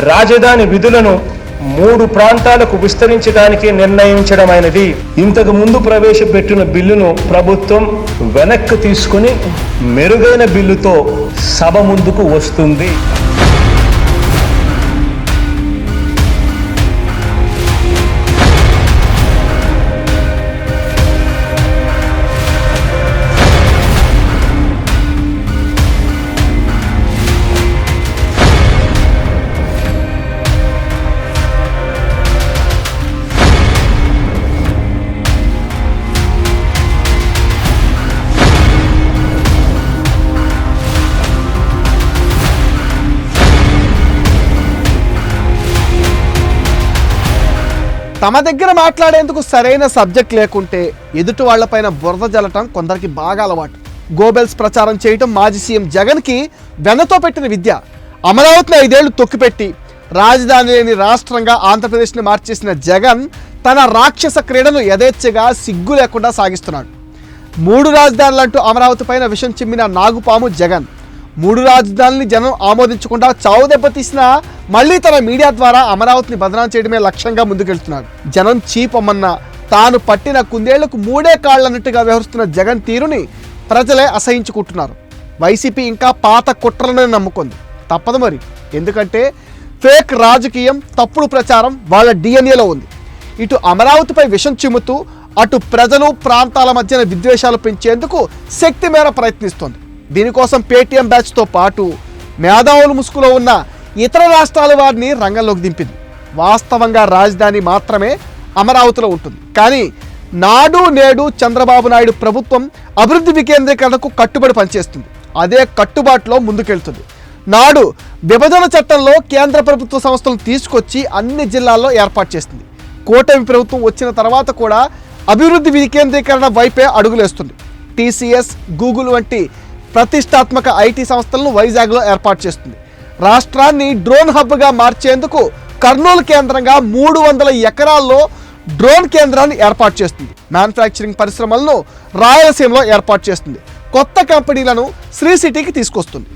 రాజధాని విధులను మూడు ప్రాంతాలకు విస్తరించడానికి నిర్ణయించడమైనది. ఇంతకు ముందు ప్రవేశపెట్టిన బిల్లును ప్రభుత్వం వెనక్కి తీసుకుని మెరుగైన బిల్లుతో సభ ముందుకు వస్తుంది. తమ దగ్గర మాట్లాడేందుకు సరైన సబ్జెక్ట్ లేకుంటే ఎదుటి వాళ్ళపైన బురద జల్లటం కొందరికి బాగా అలవాటు. గోబెల్స్ ప్రచారం చేయటం మాజీ సీఎం జగన్కి వెన్నతో పెట్టిన విద్య. అమరావతిని ఐదేళ్ళు తొక్కిపెట్టి రాజధాని లేని రాష్ట్రంగా ఆంధ్రప్రదేశ్ని మార్చేసిన జగన్ తన రాక్షస క్రీడను యథేచ్ఛగా సిగ్గు లేకుండా సాగిస్తున్నాడు. మూడు రాజధానులంటూ అమరావతి పైన విషం చిమ్మిన నాగుపాము జగన్ మూడు రాజధానుల్ని జనం ఆమోదించకుండా చావు దెబ్బతీసినా మళ్ళీ తన మీడియా ద్వారా అమరావతిని బదనాం చేయడమే లక్ష్యంగా ముందుకెళ్తున్నాడు. జనం చీపమన్న తాను పట్టిన కుందేళ్ళకు మూడే కాళ్ళన్నట్టుగా వ్యవహరిస్తున్న జగన్ తీరుని ప్రజలే అసహించుకుంటున్నారు. వైసీపీ ఇంకా పాత కుట్రలనే నమ్ముకుంది. తప్పదు మరి. ఎందుకంటే ఫేక్ రాజకీయం తప్పుడు ప్రచారం వాళ్ళ డిఎన్ఏలో ఉంది. ఇటు అమరావతిపై విషం చిమ్ముతూ అటు ప్రజలు ప్రాంతాల మధ్యన విద్వేషాలు పెంచేందుకు శక్తి మేర ప్రయత్నిస్తోంది. దీనికోసం పేటీఎం బ్యాచ్తో పాటు మేధావుల ముసుగులో ఉన్న ఇతర రాష్ట్రాల వారిని రంగంలోకి దింపింది. వాస్తవంగా రాజధాని మాత్రమే అమరావతిలో ఉంటుంది. కానీ నాడు నేడు చంద్రబాబు నాయుడు ప్రభుత్వం అభివృద్ధి వికేంద్రీకరణకు కట్టుబడి పనిచేస్తుంది. అదే కట్టుబాటులో ముందుకెళ్తుంది. నాడు విభజన చట్టంలో కేంద్ర ప్రభుత్వ సంస్థలు తీసుకొచ్చి అన్ని జిల్లాల్లో ఏర్పాటు చేస్తుంది కూటమి ప్రభుత్వం వచ్చిన తర్వాత కూడా అభివృద్ధి వికేంద్రీకరణ వైపే అడుగులేస్తుంది. టీసీఎస్ గూగుల్ వంటి ప్రతిష్టాత్మక ఐటీ సంస్థలను వైజాగ్లో ఏర్పాటు చేస్తుంది. రాష్ట్రాన్ని డ్రోన్ హబ్గా మార్చేందుకు కర్నూలు కేంద్రంగా మూడు వందల ఎకరాల్లో డ్రోన్ కేంద్రాన్ని ఏర్పాటు చేస్తుంది. మ్యానుఫ్యాక్చరింగ్ పరిశ్రమలను రాయలసీమలో ఏర్పాటు చేస్తుంది. కొత్త కంపెనీలను శ్రీ సిటీకి తీసుకొస్తుంది.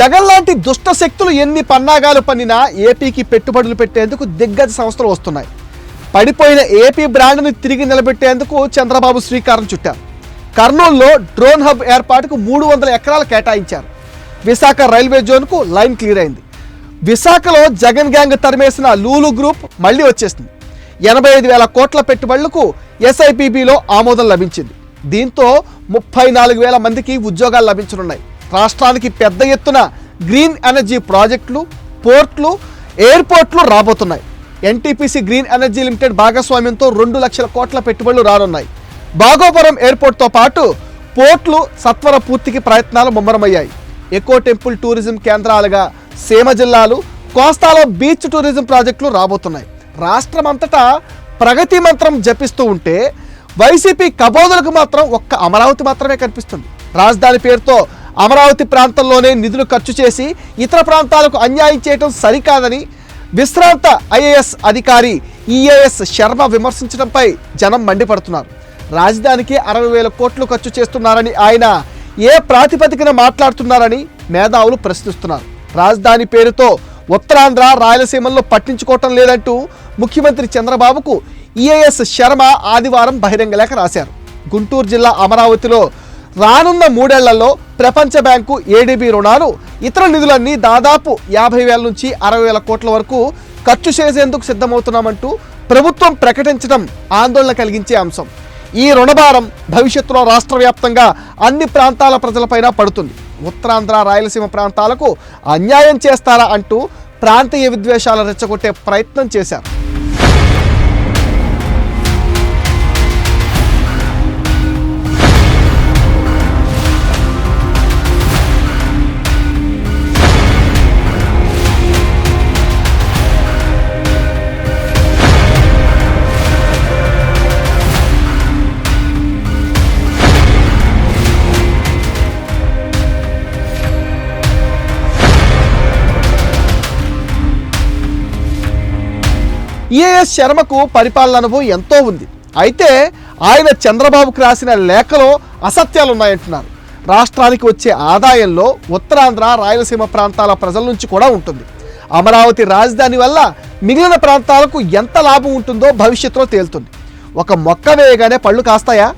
జగన్ లాంటి దుష్ట శక్తులు ఎన్ని పన్నాగాలు పన్నినా ఏపీకి పెట్టుబడులు పెట్టేందుకు దిగ్గజ సంస్థలు వస్తున్నాయి. పడిపోయిన ఏపీ బ్రాండ్ను తిరిగి నిలబెట్టేందుకు చంద్రబాబు శ్రీకారం చుట్టారు. కర్నూలులో డ్రోన్ హబ్ ఏర్పాటుకు మూడు వందల ఎకరాలు కేటాయించారు. విశాఖ రైల్వే జోన్కు లైన్ క్లియర్ అయింది. విశాఖలో జగన్ గ్యాంగ్ తరిమేసిన లూలు గ్రూప్ మళ్ళీ వచ్చేసింది. ఎనభై ఐదు వేల కోట్ల పెట్టుబడులకు ఎస్ఐపిబిలో ఆమోదం లభించింది. దీంతో ముప్పై నాలుగు వేల మందికి ఉద్యోగాలు లభించనున్నాయి. రాష్ట్రానికి పెద్ద ఎత్తున గ్రీన్ ఎనర్జీ ప్రాజెక్టులు పోర్ట్లు ఎయిర్పోర్ట్లు రాబోతున్నాయి. ఎన్టీపీసీ గ్రీన్ ఎనర్జీ లిమిటెడ్ భాగస్వామ్యంతో రెండు లక్షల కోట్ల పెట్టుబడులు రానున్నాయి. భాగోపురం ఎయిర్పోర్ట్తో పాటు పోర్ట్లు సత్వర పూర్తికి ప్రయత్నాలు ముమ్మరమయ్యాయి. ఎకో టెంపుల్ టూరిజం కేంద్రాలుగా సీమ జిల్లాలు కోస్తాలో బీచ్ టూరిజం ప్రాజెక్టులు రాబోతున్నాయి. రాష్ట్రం అంతటా ప్రగతి మంత్రం జపిస్తూ ఉంటే వైసీపీ కబోదులకు మాత్రం ఒక్క అమరావతి మాత్రమే కనిపిస్తుంది. రాజధాని పేరుతో అమరావతి ప్రాంతంలోనే నిధులు ఖర్చు చేసి ఇతర ప్రాంతాలకు అన్యాయం చేయడం సరికాదని విశ్రాంత ఐఏఎస్ అధికారి ఈఏఎస్ శర్మ విమర్శించడంపై జనం మండిపడుతున్నారు. రాజధానికి అరవై వేల కోట్లు ఖర్చు చేస్తున్నారని ఆయన ఏ ప్రాతిపదికన మాట్లాడుతున్నారని మేధావులు ప్రశ్నిస్తున్నారు. రాజధాని పేరుతో ఉత్తరాంధ్ర రాయలసీమల్లో పట్టించుకోవటం లేదంటూ ముఖ్యమంత్రి చంద్రబాబుకు ఈఏఎస్ శర్మ ఆదివారం బహిరంగ లేఖ రాశారు. గుంటూరు జిల్లా అమరావతిలో రానున్న మూడేళ్ళలో ప్రపంచ బ్యాంకు ఏడీబీ రుణాలు ఇతర నిధులన్నీ దాదాపు యాభై వేల నుంచి అరవై వేల కోట్ల వరకు ఖర్చు చేసేందుకు సిద్ధమవుతున్నామంటూ ప్రభుత్వం ప్రకటించడం ఆందోళన కలిగించే అంశం. ఈ రుణభారం భవిష్యత్తులో రాష్ట్ర వ్యాప్తంగా అన్ని ప్రాంతాల ప్రజలపైన పడుతుంది. ఉత్తరాంధ్ర రాయలసీమ ప్రాంతాలకు అన్యాయం చేస్తారా అంటూ ప్రాంతీయ విద్వేషాలు రెచ్చగొట్టే ప్రయత్నం చేశారు. ఈఏఎస్ శర్మకు పరిపాలన అనుభవం ఎంతో ఉంది. అయితే ఆయన చంద్రబాబుకు రాసిన లేఖలో అసత్యాలు ఉన్నాయంటున్నారు రాష్ట్రానికి వచ్చే ఆదాయంలో ఉత్తరాంధ్ర రాయలసీమ ప్రాంతాల ప్రజల నుంచి కూడా ఉంటుంది. అమరావతి రాజధాని వల్ల మిగిలిన ప్రాంతాలకు ఎంత లాభం ఉంటుందో భవిష్యత్తులో తేలుతుంది. ఒక మొక్క వేయగానే పళ్ళు కాస్తాయా?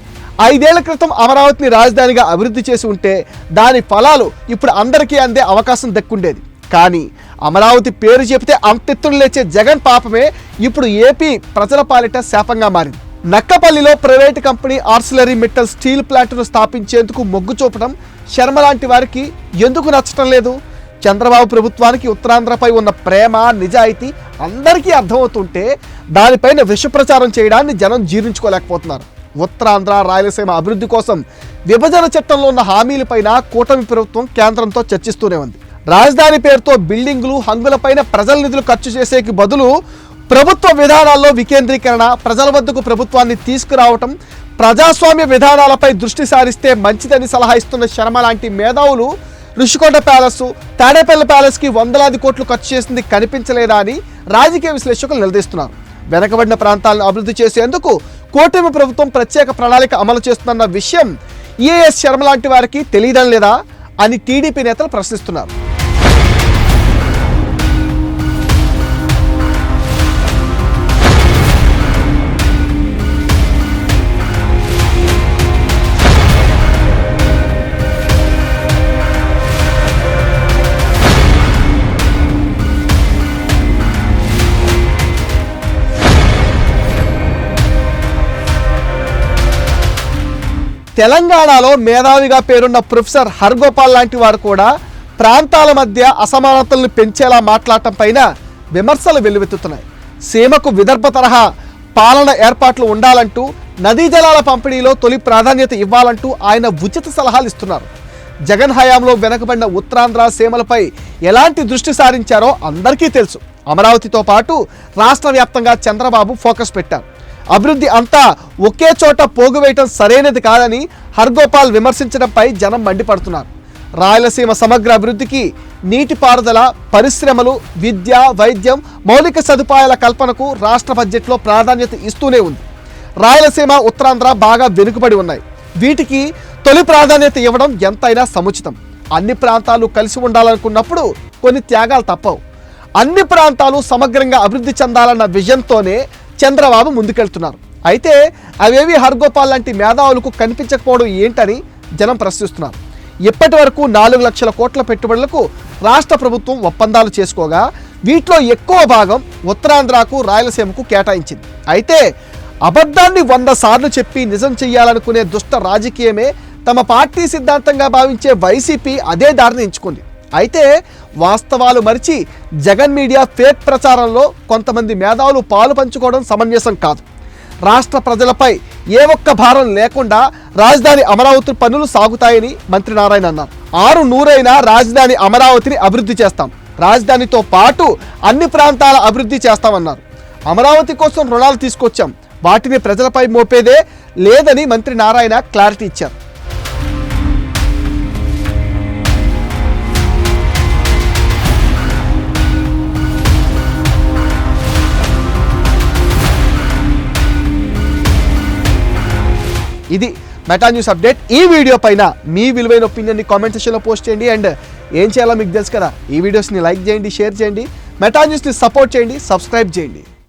ఐదేళ్ళ క్రితం అమరావతిని రాజధానిగా అభివృద్ధి చేసి ఉంటే దాని ఫలాలు ఇప్పుడు అందరికీ అందే అవకాశం దక్కుండేది. కానీ అమరావతి పేరు చెబితే అంతెత్తులు లేచే జగన్ పాపమే ఇప్పుడు ఏపీ ప్రజల పాలిట శాపంగా మారింది. నక్కపల్లిలో private company Arcelor metal steel ప్లాంట్ను స్థాపించేందుకు మొగ్గు చూపడం శర్మ లాంటి వారికి ఎందుకు నచ్చటం లేదు? చంద్రబాబు ప్రభుత్వానికి ఉత్తరాంధ్రపై ఉన్న ప్రేమ నిజాయితీ అందరికీ అర్థమవుతుంటే దానిపైన విషప్రచారం చేయడాన్ని జనం జీర్ణించుకోలేకపోతున్నారు. ఉత్తరాంధ్ర రాయలసీమ అభివృద్ధి కోసం విభజన చట్టంలో ఉన్న హామీలపైన కూటమి ప్రభుత్వం కేంద్రంతో చర్చిస్తూనే ఉంది. రాజధాని పేరుతో బిల్డింగులు హంగులపైన ప్రజల నిధులు ఖర్చు చేసేకి బదులు ప్రభుత్వ విధానాల్లో వికేంద్రీకరణ ప్రజల వద్దకు ప్రభుత్వాన్ని తీసుకురావటం ప్రజాస్వామ్య విధానాలపై దృష్టి సారిస్తే మంచిదని సలహా ఇస్తున్న శర్మ లాంటి మేధావులు ఋషికొండ ప్యాలెస్ తాడేపల్లి ప్యాలెస్కి వందలాది కోట్లు ఖర్చు చేసింది కనిపించలేదా అని రాజకీయ విశ్లేషకులు నిలదీస్తున్నారు వెనకబడిన ప్రాంతాలను అభివృద్ధి చేసేందుకు కూటమి ప్రభుత్వం ప్రత్యేక ప్రణాళిక అమలు చేస్తున్న విషయం ఈఏఎస్ శర్మ లాంటి వారికి తెలియడం లేదా అని టీడీపీ నేతలు ప్రశ్నిస్తున్నారు. తెలంగాణలో మేధావిగా పేరున్న ప్రొఫెసర్ హర్గోపాల్ లాంటి వారు కూడా ప్రాంతాల మధ్య అసమానతలను పెంచేలా మాట్లాడటం పైన విమర్శలు వెల్లువెత్తుతున్నాయి. సీమకు విదర్భ తరహా పాలన ఏర్పాట్లు ఉండాలంటూ నదీ జలాల పంపిణీలో తొలి ప్రాధాన్యత ఇవ్వాలంటూ ఆయన ఉచిత సలహాలు ఇస్తున్నారు. జగన్ హయాంలో వెనకబడిన ఉత్తరాంధ్ర సీమలపై ఎలాంటి దృష్టి సారించారో అందరికీ తెలుసు. అమరావతితో పాటు రాష్ట్ర వ్యాప్తంగా చంద్రబాబు ఫోకస్ పెట్టారు. అభివృద్ధి అంతా ఒకే చోట పోగువేయటం సరైనది కాదని హర్గోపాల్ విమర్శించడంపై జనం మండిపడుతున్నారు. రాయలసీమ సమగ్ర అభివృద్ధికి నీటిపారుదల పరిశ్రమలు విద్య వైద్యం మౌలిక సదుపాయాల కల్పనకు రాష్ట్ర బడ్జెట్లో ప్రాధాన్యత ఇస్తూనే ఉంది. రాయలసీమ ఉత్తరాంధ్ర బాగా వెనుకబడి ఉన్నాయి. వీటికి తొలి ప్రాధాన్యత ఇవ్వడం ఎంతైనా సముచితం. అన్ని ప్రాంతాలు కలిసి ఉండాలనుకున్నప్పుడు కొన్ని త్యాగాలు తప్పవు. అన్ని ప్రాంతాలు సమగ్రంగా అభివృద్ధి చెందాలన్న విజన్తోనే చంద్రబాబు ముందుకెళ్తున్నారు. అయితే అవేవి హర్గోపాల్ లాంటి మేధావులకు కనిపించకపోవడం ఏంటని జనం ప్రశ్నిస్తున్నారు. ఇప్పటి వరకు నాలుగు లక్షల కోట్ల పెట్టుబడులకు రాష్ట్ర ప్రభుత్వం ఒప్పందాలు చేసుకోగా వీటిలో ఎక్కువ భాగం ఉత్తరాంధ్రకు రాయలసీమకు కేటాయించింది. అయితే అబద్ధాన్ని వంద సార్లు చెప్పి నిజం చెయ్యాలనుకునే దుష్ట రాజకీయమే తమ పార్టీ సిద్ధాంతంగా భావించే వైసీపీ అదే దారిని ఎంచుకుంది. అయితే వాస్తవాలు మరిచి జగన్ మీడియా ఫేక్ ప్రచారంలో కొంతమంది మేధావులు పాలు పంచుకోవడం సమంజసం కాదు. రాష్ట్ర ప్రజలపై ఏ ఒక్క భారం లేకుండా రాజధాని అమరావతి పనులు సాగుతాయని మంత్రి నారాయణ అన్నారు. ఆరు నూరైన రాజధాని అమరావతిని అభివృద్ధి చేస్తాం. రాజధానితో పాటు అన్ని ప్రాంతాల అభివృద్ధి చేస్తామన్నారు. అమరావతి కోసం రుణాలు తీసుకొచ్చాం. వాటిని ప్రజలపై మోపేదే లేదని మంత్రి నారాయణ క్లారిటీ ఇచ్చారు. ఇది మెటా న్యూస్ అప్డేట్ ఈ వీడియో పైన మీ విలువైన ఒపీనియన్ని కామెంట్ సెక్షన్లో పోస్ట్ చేయండి. అండ్ ఏం చేయాలో మీకు తెలుసు కదా ఈ వీడియోస్ని లైక్ చేయండి షేర్ చేయండి. మెటా న్యూస్ని సపోర్ట్ చేయండి సబ్స్క్రైబ్ చేయండి.